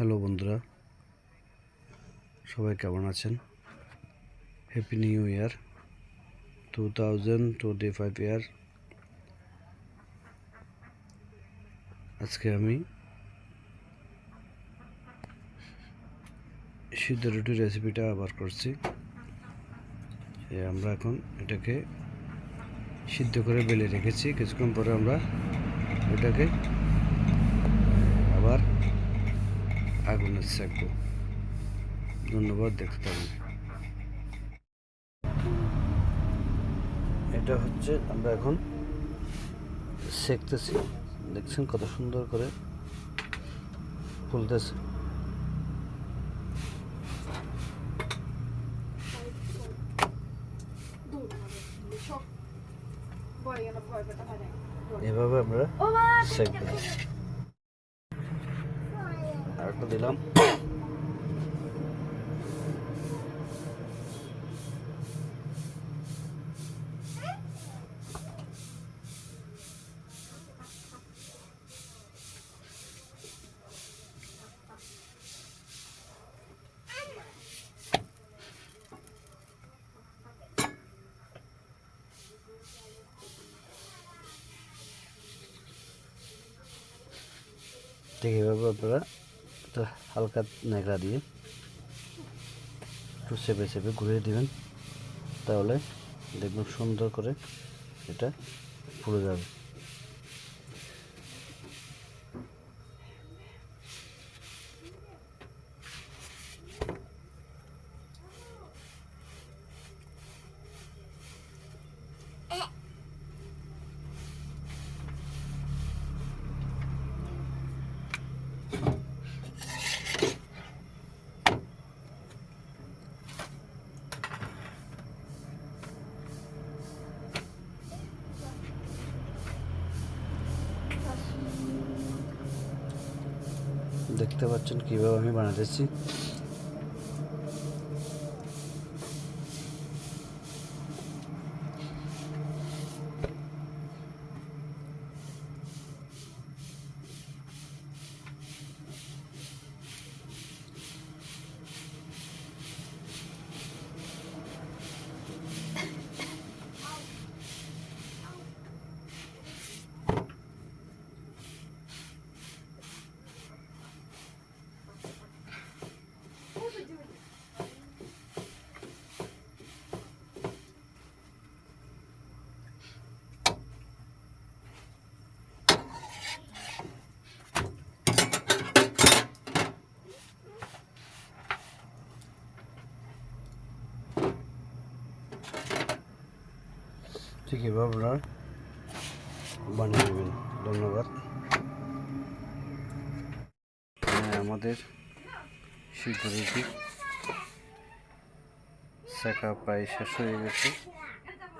Hello বন্ধুরা, সবাই কেমন আছেন? Happy new year two thousand twenty five year আজকে আমি সিদ্ধ রুটির রেসিপিটা আবার করছি। আমরা এখন এটাকে সিদ্ধ করে বেলে রেখেছি। কিছুক্ষণ পরে আমরা এটাকে আবার আগুনে সেঁকবো ধন্যবাদ দেখতে থাকুন এটা হচ্ছে আমরা এখন সেঁকতেছি। দেখছেন কত সুন্দর করে ফুলতেছে। এভাবে আমরা সেঁকবো আরেকটা দিলাম। ঠিক আপনারা। একটা হালকা ন্যাকড়া দিয়ে একটু চেপে সেপে ঘুরিয়ে দিবেন। তাহলে দেখবেন সুন্দর করে এটা পুড়ে যাবে। দেখতে পাচ্ছেন কীভাবে আমি বানাতেছি ঠিক আপনারা বানিয়ে নেবেন, ধন্যবাদ। আমাদের রুটি শেখা প্রায় শেষ হয়ে গেছে।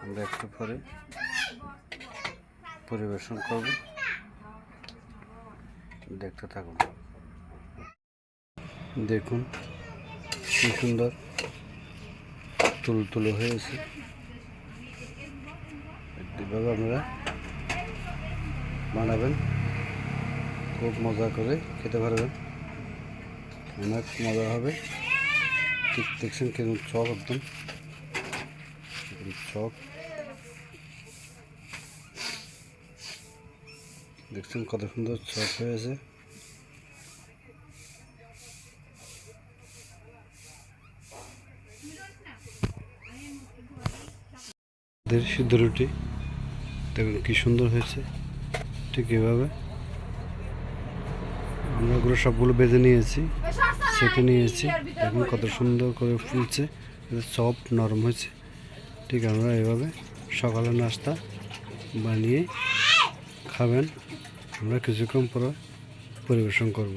আমরা একটু পরে পরিবেশন করব। দেখতে থাকুন। দেখুন, কি সুন্দর তুলতুলো হয়েছে। এভাবে আপনারা বানাবেন, খুব মজা করে খেতে পারবেন। অনেক মজা হবে। ঠিক দেখছেন কেমন চক একদম। চক দেখছেন কত সুন্দর চক হয়েছে। সিদ্ধ রুটি। দেখুন কি সুন্দর হয়েছে। ঠিক এভাবে। আমরা ওগুলো সবগুলো বেঁধে নিয়েছি, সেঁকে নিয়েছি। দেখুন কত সুন্দর করে ফুলছে সব নরম হয়েছে। ঠিক আমরা এভাবে সকালে নাস্তা বানিয়ে খাবেন। আমরা কিছুক্ষণ পরে পরিবেশন করব।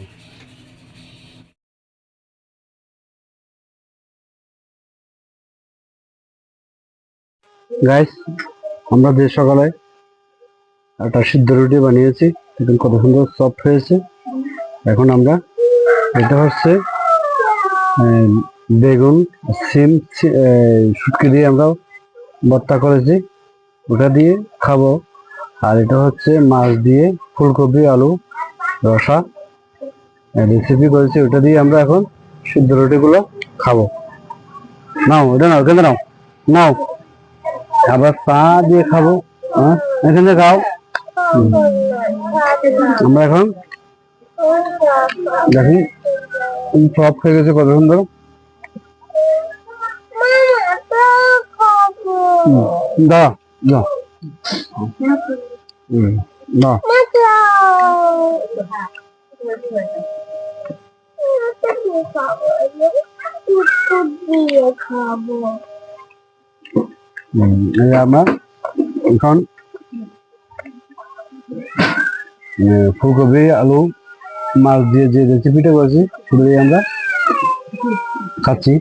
গাইস আমরা যে সকালে একটা সিদ্ধ রুটি বানিয়েছি। দেখুন কত সুন্দর সফট হয়েছে। এখন আমরা এটা হচ্ছে বেগুন, সিম শুটকি দিয়ে আমরা ভর্তা করেছি। ওটা দিয়ে খাব। আর এটা হচ্ছে মাছ দিয়ে ফুলকপি, আলু, রসা। রেসিপি করেছি, ওটা দিয়ে আমরা এখন সিদ্ধ রুটিগুলো খাব। নাও ওটা নাও, এখানে নাও। নাও। আবার চা দিয়ে খাব। হ্যাঁ এখানে খাও। আমরা এখন দেখুন সব খেয়ে গেছে কত সুন্দর হুম, এই যে আমরা এখন ফুলকপি আলু মাছ দিয়ে যে রেসিপিটা করেছি সেটা দিয়ে আমরা খাচ্ছি।